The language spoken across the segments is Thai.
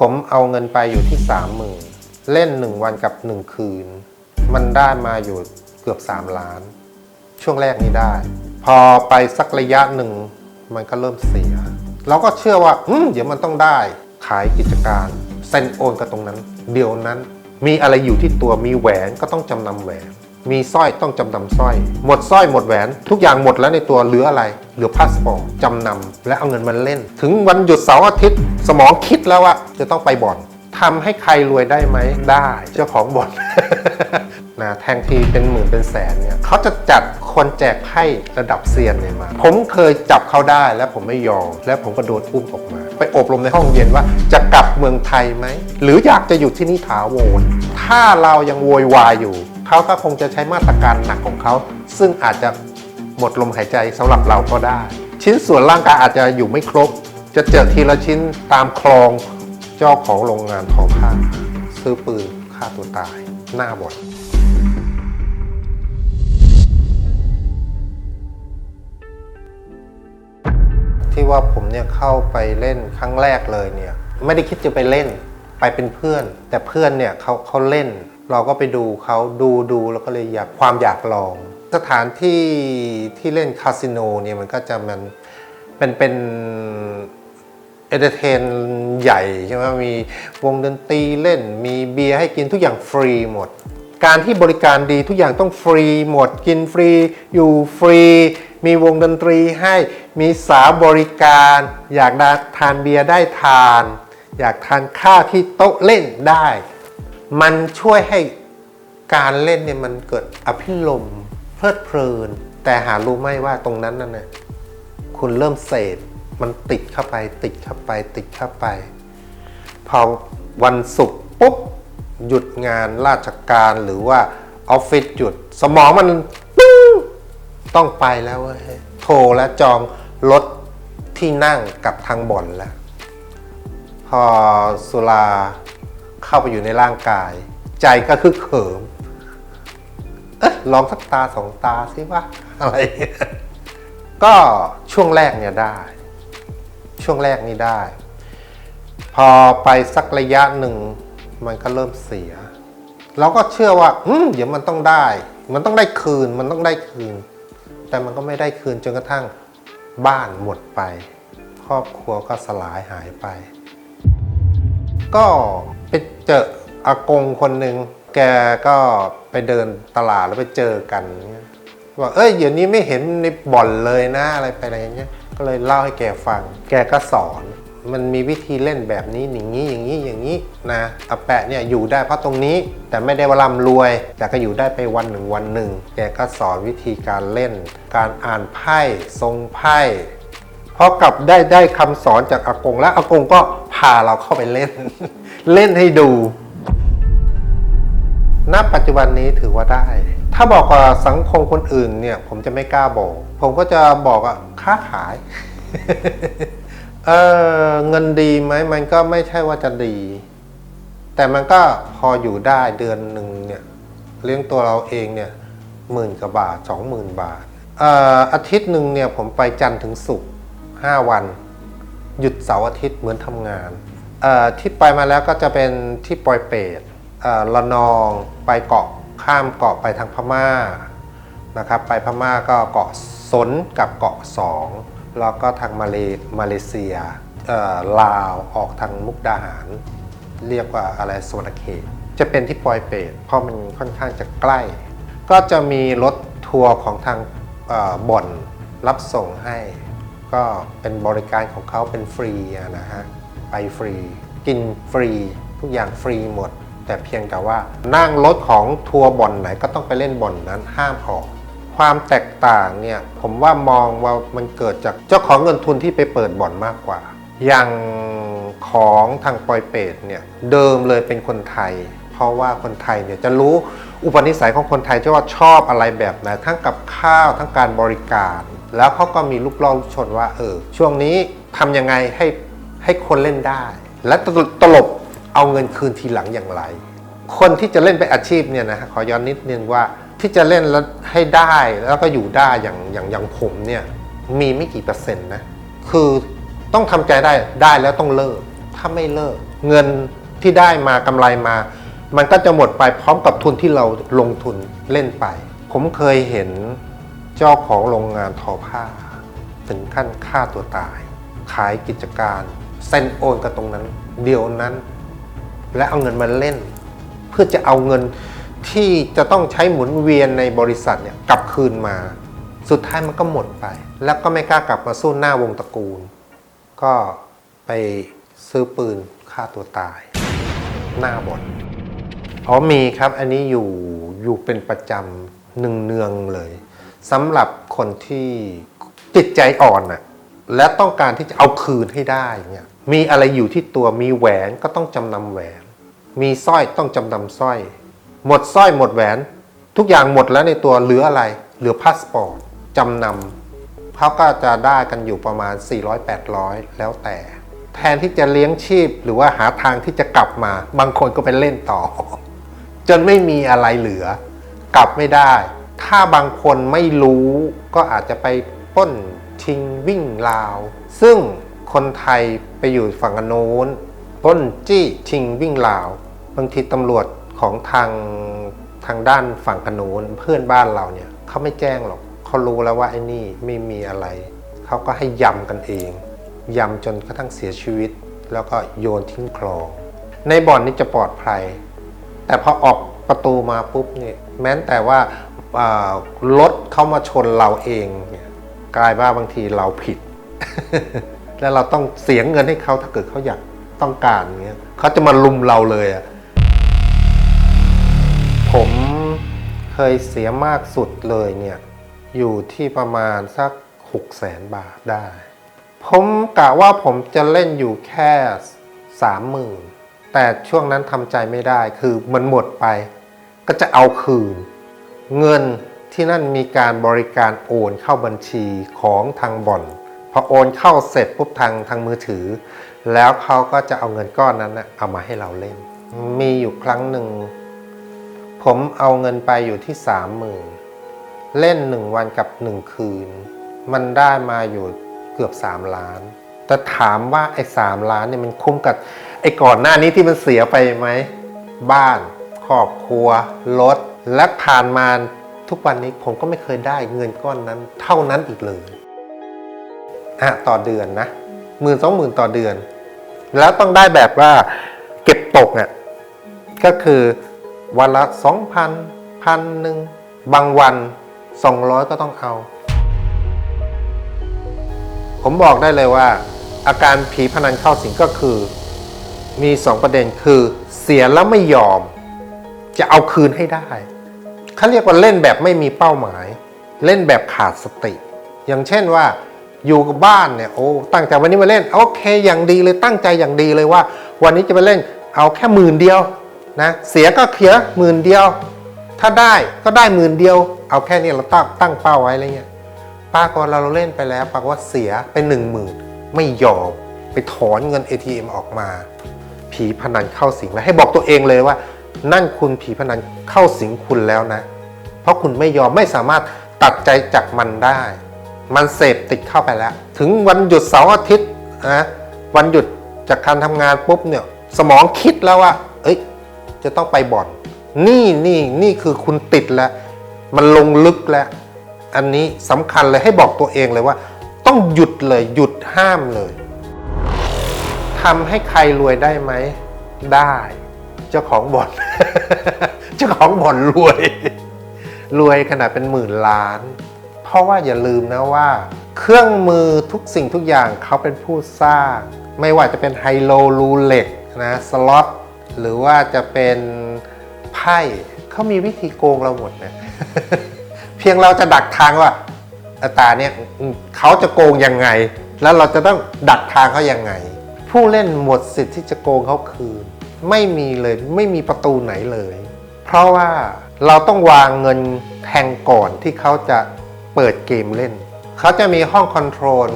ผมเอาเงินไปอยู่ที่สามหมื่นเล่นหนึ่งวันกับหนึ่งคืน มันได้มาอยู่เกือบสามล้าน ช่วงแรกนี้ได้ พอไปสักระยะหนึ่งมันก็เริ่มเสีย เราก็เชื่อว่าอืมเดี๋ยวมันต้องได้ขายกิจการเซ็นโอนกับตรงนั้น เดี๋ยวนั้น มีอะไรอยู่ที่ตัวมีแหวนก็ต้องจำนำแหวน มีสร้อยต้องจำนำสร้อย หมดสร้อยหมดแหวน ทุกอย่างหมดแล้วในตัวเหลืออะไร หลือพาสปอร์ตจำนำและเอาเงินมาเล่น ถึงวันหยุดเสาร์อาทิตย์ สมองคิดแล้วว่าจะต้องไปบ่อนทำให้ใครรวยได้ไหมได้เจ้าของบ่อนนะแทงทีเป็นหมื่นเป็นแสนเนี่ยเขาจะจัดคนแจกไพ่ระดับเซียนเนี่ยมา ผมเคยจับเขาได้แล้วผมไม่ยอม แล้วผมก็โดนอุ้มออกมา ไปอบรมในห้องเย็นว่าจะกลับเมืองไทยไหม หรืออยากจะอยู่ที่นี่ถาวรถ้าเรายังโวยวายอยู่ เขาก็คงจะใช้มาตรการหนักของเขา ซึ่งอาจจะ หมดลมหายใจสำหรับเราก็ได้ ชิ้นส่วนร่างกายอาจจะอยู่ไม่ครบ จะเจอทีละชิ้นตามคลองเจ้าของโรงงานทอผ้าซื้อปืนฆ่าตัวตาย หน้าบ่อนที่ว่าผมเนี่ยเข้าไปเล่นครั้งแรกเลยเนี่ย ไม่ได้คิดจะไปเล่น ไปเป็นเพื่อน แต่เพื่อนเนี่ยเขาเขาเล่น เราก็ไปดูเขาดูดูแล้วก็เลยอยากความอยากลอง สถานที่ที่เล่นคาสิโนเนี่ยมันก็จะมันเป็นเป็นเอนเตอร์เทนใหญ่ใช่ไหมมีวงดนตรีเล่น มีเบียร์ให้กินทุกอย่างฟรีหมด การที่บริการดีทุกอย่างต้องฟรีหมด กินฟรี อยู่ฟรี มีวงดนตรีให้มีสาวบริการ อยากด้ทานเบียร์ได้ทาน อยากทานข้าวที่โต๊ะเล่นได้ มันช่วยให้การเล่นเนี่ยมันเกิดอภิรมย์ เพลิดเพลิน แต่หารู้ไหมว่าตรงนั้นนั่นนะคุณเริ่มเสพมันติดเข้าไป ติดเข้าไป ติดเข้าไป พอวันศุกร์ปุ๊บหยุดงานราชการหรือว่าออฟฟิศหยุด สมองมันต้องไปแล้วเว้ยโทรและจองรถที่นั่งกับทางบ่อนแล้ว พอสุราเข้าไปอยู่ในร่างกาย ใจก็คือเขิม เอ๊ะลองสักตาสองตาสิว่าอะไร ก็ช่วงแรกเนี่ยได้ ช่วงแรกนี่ได้ พอไปสักระยะหนึ่งมันก็เริ่มเสีย เราก็เชื่อว่าอืมเดี๋ยวมันต้องได้ มันต้องได้คืน มันต้องได้คืน แต่มันก็ไม่ได้คืนจนกระทั่งบ้านหมดไป ครอบครัวก็สลายหายไป ก็ไปเจออากงคนหนึ่ง แกก็ไปเดินตลาดแล้วไปเจอกันเนี่ยบอกเอ้ยเดี๋ยวนี้ไม่เห็นในบ่อนเลยนะอะไรไปอะไรอย่างเงี้ยก็เลยเล่าให้แกฟัง แกก็สอน มันมีวิธีเล่นแบบนี้อย่างนี้อย่างนี้อย่างนี้นะอาแปะเนี่ยอยู่ได้เพราะตรงนี้ แต่ไม่ได้ว่าร่ำรวย แต่ก็อยู่ได้ไปวันหนึ่งวันหนึ่ง แกก็สอนวิธีการเล่น การอ่านไพ่ทรงไพ่พอกลับได้ได้คำสอนจากอากงแล้วอากงก็พาเราเข้าไปเล่น เล่นให้ดู ณปัจจุบันนี้ถือว่าได้ ถ้าบอกกับสังคมคนอื่นเนี่ย ผมจะไม่กล้าบอก ผมก็จะบอกว่าค้าขาย เออเงินดีไหมมันก็ไม่ใช่ว่าจะดี แต่มันก็พออยู่ได้เดือนหนึ่งเนี่ย เลี้ยงตัวเราเองเนี่ยหมื่นกว่าบาทสองหมื่นบาทเอ่ออาทิตย์หนึ่งเนี่ยผมไปจันทร์ถึงศุกร์ห้าวัน หยุดเสาร์อาทิตย์เหมือนทำงานเอ่อที่ไปมาแล้วก็จะเป็นที่ปอยเปต ละนองไปเกาะข้ามเกาะไปทางพม่านะครับไปพม่าก็เกาะสนกับเกาะสองแล้วก็ทางมาเลมาเลเซียลาวออกทางมุกดาหาร เรียกว่าอะไรสวรรณเขต จะเป็นที่ปอยเปตเพราะมันค่อนข้างจะใกล้ ก็จะมีรถทัวร์ของทางบ่อนรับส่งให้ ก็เป็นบริการของเขาเป็นฟรีนะฮะไปฟรี กินฟรี ทุกอย่างฟรีหมด แต่เพียงแต่ว่านั่งรถของทัวร์บ่อนไหนก็ต้องไปเล่นบ่อนนั้นห้ามออก ความแตกต่างเนี่ยผมว่ามองว่ามันเกิดจากเจ้าของเงินทุนที่ไปเปิดบ่อนมากกว่า อย่างของทางปอยเปตเนี่ยเดิมเลยเป็นคนไทย เพราะว่าคนไทยเนี่ยจะรู้อุปนิสัยของคนไทยที่ว่าชอบอะไรแบบไหนทั้งกับข้าวทั้งการบริการ แล้วเขาก็มีลูกล่อลูกชนว่าเออช่วงนี้ทำยังไงให้ให้คนเล่นได้ และตลตลบ เอาเงินคืนทีหลังอย่างไร คนที่จะเล่นเป็นอาชีพเนี่ยนะขอย้อนนิดนึงว่าที่จะเล่นแล้วให้ได้แล้วก็อยู่ได้อย่างอย่างอย่างผมเนี่ยมีไม่กี่เปอร์เซ็นต์นะคือต้องทำใจได้ได้แล้วต้องเลิก ถ้าไม่เลิก เงินที่ได้มากำไรมา มันก็จะหมดไปพร้อมกับทุนที่เราลงทุนเล่นไป ผมเคยเห็นเจ้าของโรงงานทอผ้า ถึงขั้นฆ่าตัวตาย ขายกิจการเซ็นโอนกับตรงนั้น เดียวนั้น และเอาเงินมาเล่น เพื่อจะเอาเงินที่จะต้องใช้หมุนเวียนในบริษัทเนี่ยกลับคืนมา สุดท้ายมันก็หมดไป แล้วก็ไม่กล้ากลับมาสู้หน้าวงตระกูล ก็ไปซื้อปืนฆ่าตัวตาย หน้าบ่อนอ๋อมีครับอันนี้อยู่อยู่เป็นประจำหนึ่งเนืองเลยสำหรับคนที่จิตใจอ่อนน่ะ และต้องการที่จะเอาคืนให้ได้เนี่ยมีอะไรอยู่ที่ตัวมีแหวนก็ต้องจำนำแหวน มีสร้อยต้องจำนำสร้อย หมดสร้อยหมดแหวน ทุกอย่างหมดแล้วในตัวเหลืออะไร เหลือพาสปอร์ตจำนำเขาก็จะได้กันอยู่ประมาณ 400-800 แล้วแต่ แทนที่จะเลี้ยงชีพหรือว่าหาทางที่จะกลับมา บางคนก็ไปเล่นต่อ จนไม่มีอะไรเหลือ กลับไม่ได้ ถ้าบางคนไม่รู้ก็อาจจะไปป้น ชิงวิ่งราว ซึ่งคนไทยไปอยู่ฝั่งโน้นปล้นจี้ชิงวิ่งราว บางทีตำรวจของทางทางด้านฝั่งขนูนเพื่อนบ้านเราเนี่ยเขาไม่แจ้งหรอกเขารู้แล้วว่าไอ้นี่ไม่มีอะไรเขาก็ให้ยำกันเองยำจนกระทั่งเสียชีวิต แล้วก็โยนทิ้งคลอง ในบ่อนนี้จะปลอดภัย แต่พอออกประตูมาปุ๊บเนี่ยแม้แต่ว่าอ่ารถเข้ามาชนเราเองเนี่ย กลายว่าบางทีเราผิด แล้วเราต้องเสียเงินให้เขาถ้าเกิดเขาอยากต้องการเงี้ยเขาจะมาลุมเราเลยอะผมเคยเสียมากสุดเลยเนี่ยอยู่ที่ประมาณสักหกแสนบาทได้ ผมกะว่าผมจะเล่นอยู่แค่สามหมื่นแต่ช่วงนั้นทำใจไม่ได้คือมันหมดไป ก็จะเอาคืน เงิน ที่นั่นมีการบริการโอนเข้าบัญชีของทางบ่อนพอโอนเข้าเสร็จปุ๊บทางทางมือถือ แล้วเขาก็จะเอาเงินก้อนนั้นนะเอามาให้เราเล่น มีอยู่ครั้งหนึ่ง ผมเอาเงินไปอยู่ที่สามหมื่นเล่นหนึ่งวันกับหนึ่งคืน มันได้มาอยู่เกือบสามล้านแต่ถามว่าไอ้สามล้านเนี่ยมันคุ้มกับไอ้ก่อนหน้านี้ที่มันเสียไปไหม บ้าน ครอบครัวรถและผ่านมา ทุกวันนี้ผมก็ไม่เคยได้เงินก้อนนั้น เท่านั้นอีกเลยอะต่อเดือนนะหมื่นสองหมื่นต่อเดือน แล้วต้องได้แบบว่าเก็บตกอะก็คือวันละสองพันพันหนึ่งบางวันสองร้อยก็ต้องเอา ผมบอกได้เลยว่า อาการผีพนันเข้าสิงก็คือ มีสองประเด็นคือเสียแล้วไม่ยอม จะเอาคืนให้ได้ เขาเรียกว่าเล่นแบบไม่มีเป้าหมาย เล่นแบบขาดสติ อย่างเช่นว่าอยู่กับบ้านเนี่ยโอ้ตั้งใจวันนี้มาเล่นโอเคอย่างดีเลยตั้งใจอย่างดีเลยว่า วันนี้จะไปเล่นเอาแค่หมื่นเดียวนะเสียก็เขียหมื่นเดียว ถ้าได้ก็ได้หมื่นเดียว เอาแค่นี้เราตั้งตั้งเป้าไว้อะไรเงี้ยปรากฏเราเล่นไปแล้วปรากฏว่าเสียไปหนึ่งหมื่นไม่ยอมไปถอนเงิน ATM ออกมา ผีพนันเข้าสิงแล้วให้บอกตัวเองเลยว่า นั่นคุณผีพนันเข้าสิงคุณแล้วนะ เพราะคุณไม่ยอมไม่สามารถตัดใจจากมันได้ มันเสพติดเข้าไปแล้ว ถึงวันหยุดเสาร์อาทิตย์นะวันหยุดจากการทำงานปุ๊บเนี่ยสมองคิดแล้วว่า เอ้ย จะต้องไปบ่อน นี่นี่นี่คือคุณติดแล้ว มันลงลึกแล้ว อันนี้สำคัญเลยให้บอกตัวเองเลยว่า ต้องหยุดเลยหยุดห้ามเลยทำให้ใครรวยได้ไหม ได้ เจ้าของบ่อน เจ้าของบ่อนรวย รวยขนาดเป็นหมื่นล้าน เพราะว่าอย่าลืมนะว่า เครื่องมือทุกสิ่งทุกอย่างเขาเป็นผู้สร้าง ไม่ว่าจะเป็นไฮโลลูเล็กนะสล็อตหรือว่าจะเป็นไพ่เขามีวิธีโกงเราหมดนะเพียงเราจะดักทางว่าอัตราเนี่ยเขาจะโกงยังไง แล้วเราจะต้องดักทางเขายังไง ผู้เล่นหมดสิทธิ์ที่จะโกงเขาคืน ไม่มีเลยไม่มีประตูไหนเลย เพราะว่าเราต้องวางเงินแทงก่อนที่เขาจะเปิดเกมเล่น เขาจะมีห้องคอนโทรล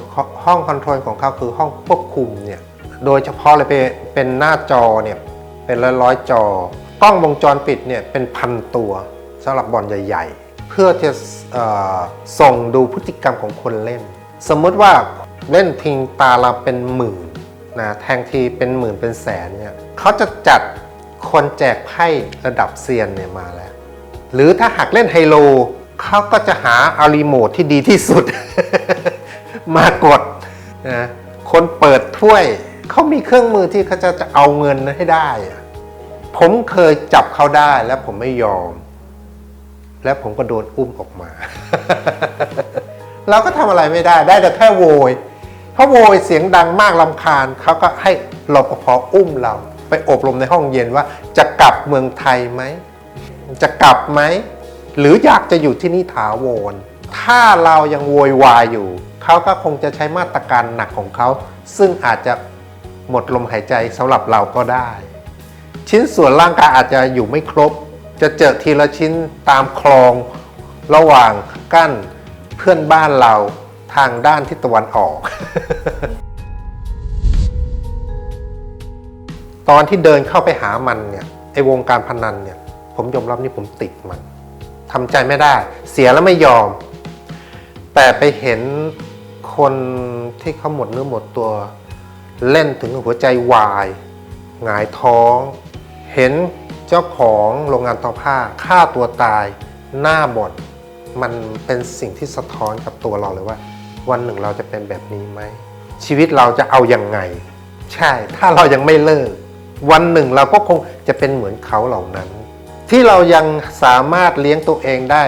ห้องคอนโทรลของเขาคือห้องควบคุมเนี่ยโดยเฉพาะเลยเป็นเป็นหน้าจอเนี่ยเป็นร้อยร้อยจอกล้องวงจรปิดเนี่ยเป็นพันตัวสำหรับบอลใหญ่ ๆ เพื่อจะส่งดูพฤติกรรมของคนเล่น สมมติว่าเล่นทิ้งตาเราเป็นหมื่น นะแทงทีเป็นหมื่นเป็นแสนเนี่ยเขาจะจัดคนแจกไพ่ระดับเซียนเนี่ยมาแล้ว หรือถ้าหากเล่นไฮโลเขาก็จะหาอารีโมทที่ดีที่สุด มากดนะคนเปิดถ้วยเขามีเครื่องมือที่เขาจะจะเอาเงินให้ได้ ผมเคยจับเขาได้แล้วผมไม่ยอม แล้วผมก็โดนอุ้มออกมา เราก็ทำอะไรไม่ได้ได้แต่แค่โวย เพราะโวยเสียงดังมากลำคาญเขาก็ให้รปภอุ้มเรา ไปอบรมในห้องเย็นว่าจะกลับเมืองไทยไหม จะกลับไหม หรืออยากจะอยู่ที่นี่ถาวร ถ้าเรายังโวยวายอยู่ เขาก็คงจะใช้มาตรการหนักของเขา ซึ่งอาจจะหมดลมหายใจสำหรับเราก็ได้ ชิ้นส่วนร่างกายอาจจะอยู่ไม่ครบ จะเจอทีละชิ้นตามคลองระหว่างกั้นเพื่อนบ้านเรา ทางด้านทิศตะวันออก ตอนที่เดินเข้าไปหามันเนี่ยไอวงการพนันเนี่ย ผมยอมรับนี่ผมติดมันทำใจไม่ได้ เสียแล้วไม่ยอม แต่ไปเห็นคนที่เขาหมดเนื้อหมดตัว เล่นถึงหัวใจวายหงายท้อง เห็นเจ้าของโรงงานทอผ้าฆ่าตัวตายหน้าบดมันเป็นสิ่งที่สะท้อนกับตัวเราเลยว่า วันหนึ่งเราจะเป็นแบบนี้ไหม ชีวิตเราจะเอาอยัางไง ใช่ ถ้าเรายังไม่เลิก วันหนึ่งเราก็คงจะเป็นเหมือนเขาเหล่านั้น ที่เรายังสามารถเลี้ยงตัวเองได้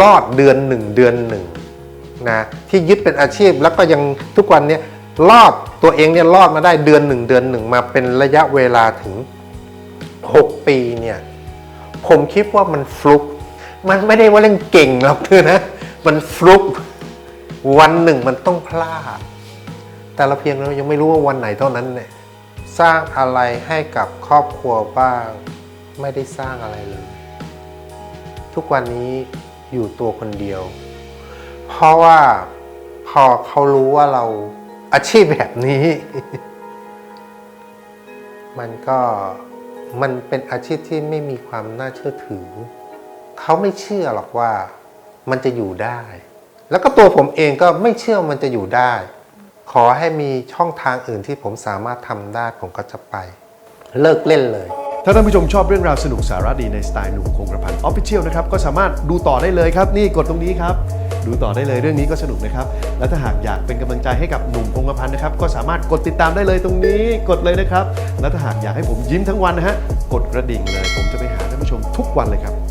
รอดเดือนหนึ่งเดือนหนึ่งนะที่ยึดเป็นอาชีพแล้วก็ยังทุกวันนี้รอดตัวเองเนี่ยรอดมาได้เดือนหนึ่งเดือนหนึ่งมาเป็นระยะเวลาถึง 6 ปีเนี่ยผมคิดว่ามันฟลุก มันไม่ได้ว่าเล่นเก่งหรอกเธอนะ มันฟลุก วันหนึ่งมันต้องพลาด แต่เราเพียงเรายังไม่รู้ว่าวันไหนเท่านั้นเนี่ยสร้างอะไรให้กับครอบครัวบ้าง ไม่ได้สร้างอะไรเลย ทุกวันนี้อยู่ตัวคนเดียว เพราะว่าพอเขารู้ว่าเราอาชีพแบบนี้ มันก็มันเป็นอาชีพที่ไม่มีความน่าเชื่อถือ เขาไม่เชื่อหรอกว่ามันจะอยู่ได้ แล้วก็ตัวผมเองก็ไม่เชื่อมันจะอยู่ได้ ขอให้มีช่องทางอื่นที่ผมสามารถทำได้ผมก็จะไป เลิกเล่นเลย ถ้าท่านผู้ชมชอบเรื่องราวสนุกสาระดีในสไตล์หนุ่มคงกระพันออฟฟิเชียลนะครับ ก็สามารถดูต่อได้เลยครับ นี่กดตรงนี้ครับ ดูต่อได้เลยเรื่องนี้ก็สนุกนะครับ และถ้าหากอยากเป็นกำลังใจให้กับหนุ่มคงกระพันนะครับ ก็สามารถกดติดตามได้เลยตรงนี้ กดเลยนะครับ และถ้าหากอยากให้ผมยิ้มทั้งวันนะฮะ กดกระดิ่งเลย ผมจะไปหาท่านผู้ชมทุกวันเลยครับ